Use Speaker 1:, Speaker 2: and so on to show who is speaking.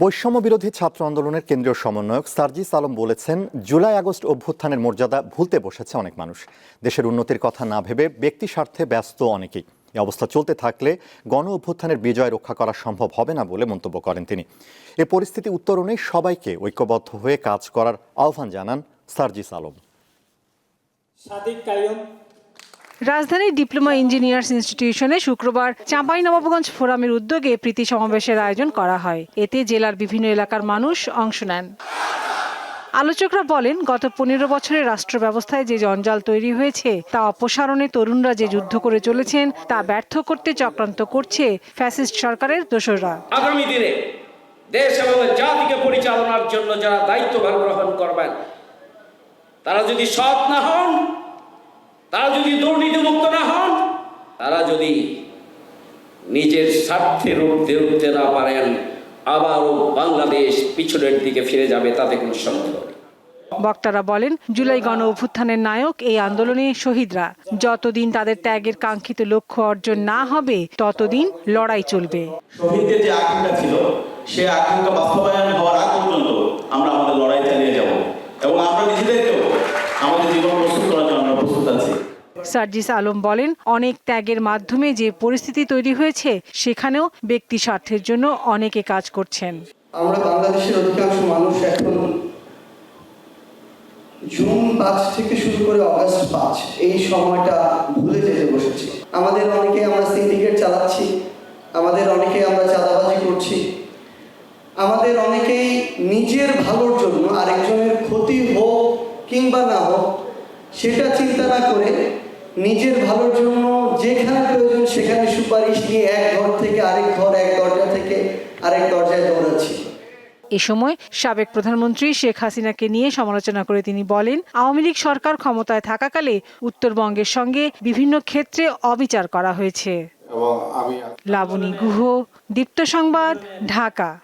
Speaker 1: বৈষম্য বিরোধী ছাত্র আন্দোলনের কেন্দ্রীয় সমন্বয়ক সার্জিস আলম বলেছেন, জুলাই আগস্ট অভ্যুত্থানের মর্যাদা ভুলতে বসেছে অনেক মানুষ। দেশের উন্নতির কথা না ভেবে ব্যক্তি স্বার্থে ব্যস্ত অনেকেই। এই অবস্থা চলতে থাকলে গণ অভ্যুত্থানের বিজয় রক্ষা করা সম্ভব হবে না বলে মন্তব্য করেন তিনি। এ পরিস্থিতি উত্তরণে সবাইকে ঐক্যবদ্ধ হয়ে কাজ করার আহ্বান জানান সার্জিস আলম।
Speaker 2: রাজধানীর ডিপ্লোমা ইঞ্জিনিয়ার্স ইনস্টিটিউশনে শুক্রবার চাঁপাইনবাবগঞ্জ ফোরামের উদ্যোগে প্রীতি সমাবেশের আয়োজন করা হয়। এতে জেলার বিভিন্ন এলাকার মানুষ অংশ নেন। আলোচকরা বলেন, গত পনেরো বছরে রাষ্ট্র ব্যবস্থায় যে জঞ্জাল তৈরি হয়েছে, তা অপসারণে তরুণরা যে যুদ্ধ করে চলেছেন, তা ব্যর্থ করতে চক্রান্ত করছে ফ্যাসিস্ট সরকারের দোসররা।
Speaker 3: আগামী দিনে দেশ এবং জাতিকে পরিচালনার জন্য যারা দায়িত্বভার গ্রহণ করবেন, তারা যদি সৎ না হন তারা যদি দুর্নীতিমুক্ত না হন তারা যদি নিজের স্বার্থে রুখতে উঠতে না পারেন আবারও বাংলাদেশ পিছনের দিকে ফিরে যাবে তাতে কোনো সন্দেহ নেই।
Speaker 2: বক্তারা বলেন জুলাই গণ অভ্যুত্থানের নায়ক এই আন্দোলনে শহীদরা। যতদিন তাদের ত্যাগের কাঙ্ক্ষিত লক্ষ্য অর্জন না হবে ততদিন লড়াই চলবে।
Speaker 4: শহীদদের যে আকাঙ্ক্ষা ছিল সেই আকাঙ্ক্ষা বাস্তবায়ন হওয়ার আগ পর্যন্ত আমরা আমাদের লড়াই চালিয়ে যাব এবং আমরা নিজেদেরকেও আমাদের জীবন প্রস্তুত করার জন্য আমরা প্রস্তুত আছি
Speaker 2: সার্জিস আলম বলেন, অনেক ত্যাগের মাধ্যমে যে পরিস্থিতি তৈরি হয়েছে, সেখানেও ব্যক্তি স্বার্থের জন্য অনেকে কাজ করছেন।
Speaker 5: আমরা বাংলাদেশের অধিকাংশ মানুষ এখন জুন পাঁচ থেকে শুরু করে অগাস্ট পাঁচ, এই সময়টা ভুলে যেতে বসেছি। আমাদের অনেকে আমরা সিন্ডিকেট চালাচ্ছি, আমাদের অনেকে আমরা চাঁদাবাজি করছি। আমাদের অনেকেই নিজের ভালোর জন্য আরেকজনের ক্ষতি হোক কিংবা না হোক, সেটা চিন্তা না করে নিজের ভালোর জন্য যেখানে প্রয়োজন সেখানে সুপারিশ নিয়ে এক ঘর থেকে আরেক ঘর এক দরজা থেকে আরেক দরজায় দৌড়াচ্ছি।
Speaker 2: এ সময় সাবেক প্রধানমন্ত্রী শেখ হাসিনাকে নিয়ে সমালোচনা করে তিনি বলেন আওয়ামী লীগ সরকার ক্ষমতায় থাকাকালে উত্তরবঙ্গের সঙ্গে বিভিন্ন ক্ষেত্রে অবিচার করা হয়েছে।
Speaker 6: এবং আমি
Speaker 2: লাবণী গুহ দীপ্ত সংবাদ ঢাকা।